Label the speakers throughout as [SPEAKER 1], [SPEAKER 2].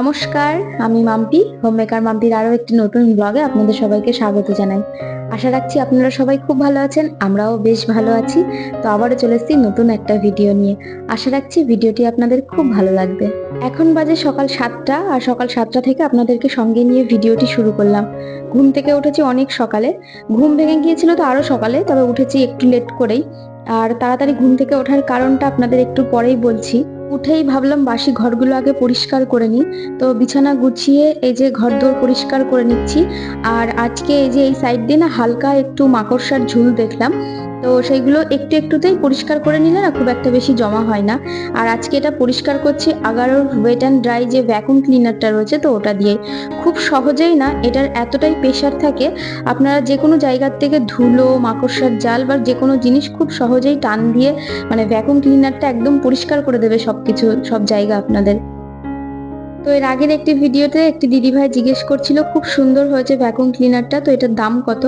[SPEAKER 1] নমস্কার, আমি মাম্পি, হোমমেকার মাম্পির আরও একটি নতুন ব্লগে আপনাদের সবাইকে স্বাগত জানাই। আশা রাখছি আপনারা সবাই খুব ভালো আছেন, আমরাও বেশ ভালো আছি। তো আবারও চলে এসেছি নতুন একটা ভিডিও নিয়ে। আশা রাখছি ভিডিওটি আপনাদের খুব ভালো লাগবে। এখন বাজে সকাল সাতটা, আর সকাল সাতটা থেকে আপনাদেরকে সঙ্গে নিয়ে ভিডিওটি শুরু করলাম। ঘুম থেকে উঠেছি অনেক সকালে। ঘুম ভেঙে গিয়েছিল তো আরও সকালে, তবে উঠেছি একটু লেট করেই। আর তাড়াতাড়ি ঘুম থেকে ওঠার কারণটা আপনাদের একটু পরেই বলছি। উঠেই ভাবলাম বাসি ঘরগুলো আগে পরিষ্কার করে নিই। তো বিছানা গুছিয়ে এই যে ঘর দোর পরিষ্কার করে নিচ্ছি। আর আজকে এই যে এই সাইড দিয়ে না হালকা একটু মাকড়সার ঝুল দেখলাম। তো সেইগুলো একটু একটুতেই পরিষ্কার করে নিলে না খুব একটা বেশি জমা হয় না। আর আজকে এটা পরিষ্কার করছি, আগারোর ওয়েট অ্যান্ড ড্রাই যে ভ্যাকুম ক্লিনারটা রয়েছে তো ওটা দিয়ে। খুব সহজেই না এটার এতটাই প্রেশার থাকে, আপনারা যে কোনো জায়গার থেকে ধুলো, মাকড়সার জাল বা যে কোনো জিনিস খুব সহজেই টান দিয়ে মানে ভ্যাকুম ক্লিনারটা একদম পরিষ্কার করে দেবে সব কিছু সব জায়গা আপনাদের। তো এর আগের একটি ভিডিওতে একটি দিদিভাই জিজ্ঞেস করছিল, খুব সুন্দর হয়েছে ভ্যাকুম ক্লিনারটা তো এটার দাম কত?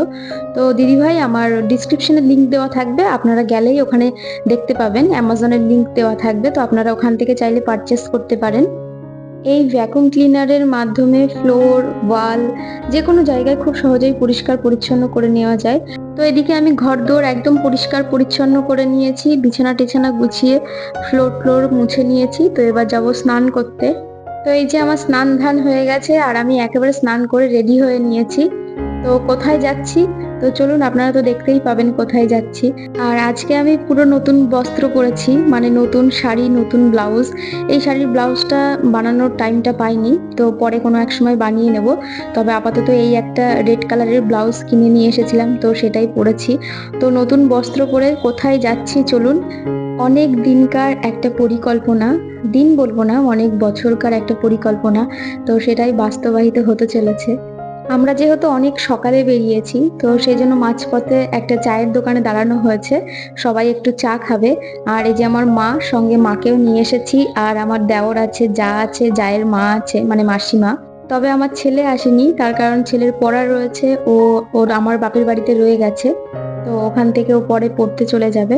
[SPEAKER 1] তো দিদিভাই, আমার ডিসক্রিপশনে লিংক দেওয়া থাকবে, আপনারা গেলেই ওখানে দেখতে পাবেন অ্যামাজনের লিংক দেওয়া থাকবে, তো আপনারা ওখান থেকে চাইলে পারচেস করতে পারেন। এই ভ্যাকুম ক্লিনারের মাধ্যমে ফ্লোর ওয়াল যে কোনো জায়গায় খুব সহজেই পরিষ্কার পরিচ্ছন্ন করে নেওয়া যায়। তো এদিকে আমি ঘর দোর একদম পরিষ্কার পরিচ্ছন্ন করে নিয়েছি বিছানা টিছানা গুছিয়ে ফ্লোর ফ্লোর মুছে নিয়েছি, তো এবার যাব স্নান করতে। তো এই যে আমার স্নান ধান হয়ে গেছে আর আমি একেবারে স্নান করে রেডি হয়ে নিয়েছি। তো কোথায় যাচ্ছি? তো চলুন, আপনারা তো দেখতেই পাবেন কোথায় যাচ্ছি। আর আজকে আমি পুরো নতুন বস্ত্র পরেছি মানে নতুন শাড়ি, নতুন ব্লাউজ। এই শাড়ির ব্লাউজটা বানানোর টাইমটা পাইনি, তো পরে কোনো এক সময় বানিয়ে নেব। তবে আপাতত এই একটা রেড কালারের ব্লাউজ কিনে নিয়ে এসেছিলাম, তো সেটাই পরেছি। তো নতুন বস্ত্র পরে কোথায় যাচ্ছি চলুন? অনেক দিনকার একটা পরিকল্পনা, দিন বলব না, অনেক বছরকার একটা পরিকল্পনা, তো সেটাই বাস্তবায়িত হতে চলেছে। আমরা যেহেতু অনেক সকালে বেরিয়েছি, তো সেই জন্য মাঝপথে একটা চায়ের দোকানে দাঁড়ানো হয়েছে, সবাই একটু চা খাবে। আর এই যে আমার মা, সঙ্গে মাকেও নিয়ে এসেছি, আর আমার দেওর আছে, যা আছে, জায়ের মা আছে মানে মাসিমা। তবে আমার ছেলে আসেনি, তার কারণ ছেলের পড়া রয়েছে, ও, ওর আমার বাপের বাড়িতে রয়ে গেছে। তো ওখান থেকে ও পরে পড়তে চলে যাবে।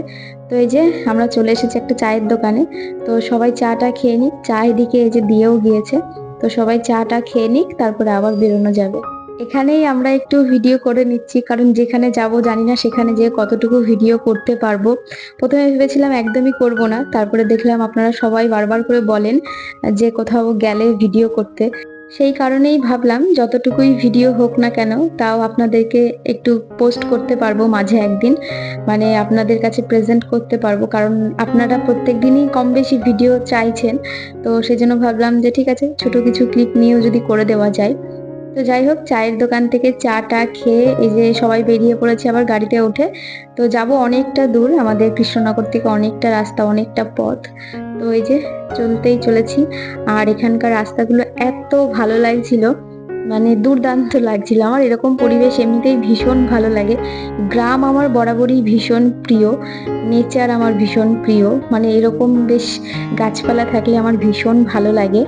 [SPEAKER 1] তো এই যে আমরা চলে এসেছি একটা চায়ের দোকানে। তো সবাই চাটা খেয়ে নিক। চা এদিকে এই যে দিয়েও গিয়েছে। তো সবাই চাটা খেয়ে নিক, তারপরে আবার বেরোনো যাবে। এখানেই আমরা একটু ভিডিও করে নিচ্ছি। কারণ যেখানে যাব জানি না সেখানে যে কতটুকু ভিডিও করতে পারব। প্রথমে ভেবেছিলাম একদমই করব না। তারপরে দেখলাম আপনারা সবাই বারবার করে বলেন যে কোথাও গেলে ভিডিও করতে। সেই কারণেই ভাবলাম যতটুকুই ভিডিও হোক না কেন, তাও আপনাদেরকে একটু পোস্ট করতে পারব মাঝে একদিন। মানে আপনাদের কাছে প্রেজেন্ট করতে পারব, কারণ আপনারা প্রত্যেক দিনই কম বেশি ভিডিও চাইছেন। তো সেজন্য ভাবলাম যে ঠিক আছে, ছোট কিছু ক্লিপ নিয়েও যদি করে দেওয়া যায়। তো যাই হোক, চায়ের দোকান থেকে চাটা খেয়ে এই যে সবাই বেরিয়ে পড়েছে আবার গাড়িতে উঠে। তো যাব অনেকটা দূর, আমাদের কৃষ্ণনগর থেকে অনেকটা রাস্তা, অনেকটা পথ। তো এই যে চলতেই চলেছি। আর এখানকার রাস্তাগুলো এত ভালো লাগছিল মানে দুর্দান্ত লাগছিল। আমার এরকম পরিবেশ এমনিতেই ভীষণ ভালো লাগে। গ্রাম আমার বরাবরই ভীষণ প্রিয়, নেচার আমার ভীষণ প্রিয়। মানে এরকম বেশ গাছপালা থাকলে আমার ভীষণ ভালো লাগে।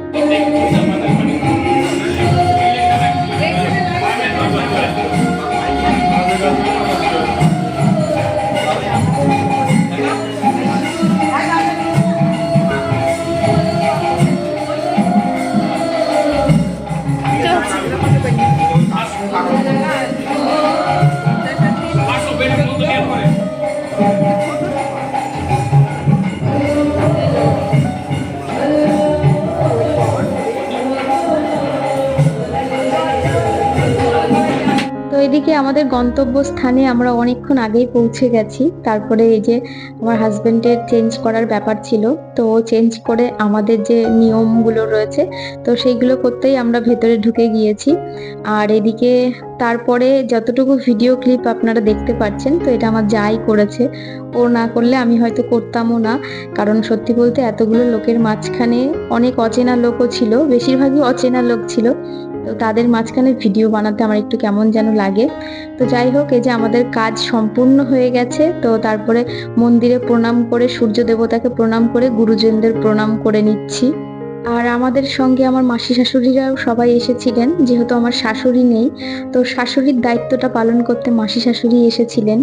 [SPEAKER 1] এদিকে আমাদের গন্তব্যস্থানে আমরা অনেকক্ষণ আগেই পৌঁছে গেছি। তারপরে এই যে আমার হাজবেন্ডের চেঞ্জ করার ব্যাপার ছিল, তো চেঞ্জ করে আমাদের যে নিয়মগুলো রয়েছে, তো সেইগুলো করতেই আমরা ভেতরে ঢুকে গিয়েছি। আর এদিকে তারপরে যতটুকু ভিডিও ক্লিপ আপনারা দেখতে পাচ্ছেন, তো এটা আমার যাই করেছে। ও না করলে আমি হয়তো করতামও না, কারণ সত্যি বলতে এতগুলো লোকের মাঝখানে অনেক অচেনা লোকও ছিল, বেশিরভাগই অচেনা লোক ছিল। তো তাদের মাঝখানে ভিডিও বানাতে আমার একটু কেমন যেন লাগে। তো যাই হোক, এই যে আমাদের কাজ সম্পূর্ণ হয়ে গেছে। তো তারপরে মন্দিরে প্রণাম করে সূর্য দেবতাকে প্রণাম করে গুরুজনদের প্রণাম করে নিচ্ছি। আর আমাদের সঙ্গে আমার মাসি শাশুড়িরাও সবাই এসেছিলেন, যেহেতু আমার শাশুড়ি নেই। তো শাশুড়ির দায়িত্বটা পালন করতে মাসি শাশুড়ি এসেছিলেন।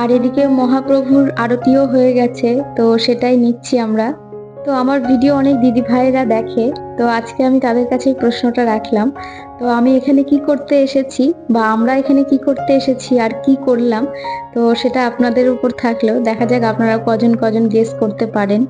[SPEAKER 1] আর এদিকে মহাপ্রভুর আরতিও হয়ে গেছে, তো সেটাই নিচ্ছি আমরা। তো আমার ভিডিও অনেক দিদি ভাইয়েরা দেখে তো আজকে আমি তাদের কাছে প্রশ্নটা রাখলাম তো আমি এখানে কি করতে এসেছি বা আমরা এখানে কি করতে এসেছি আর কি করলাম তো সেটা আপনাদের উপর থাকলেও দেখা যাক আপনারা কজন কজন গেস করতে পারেন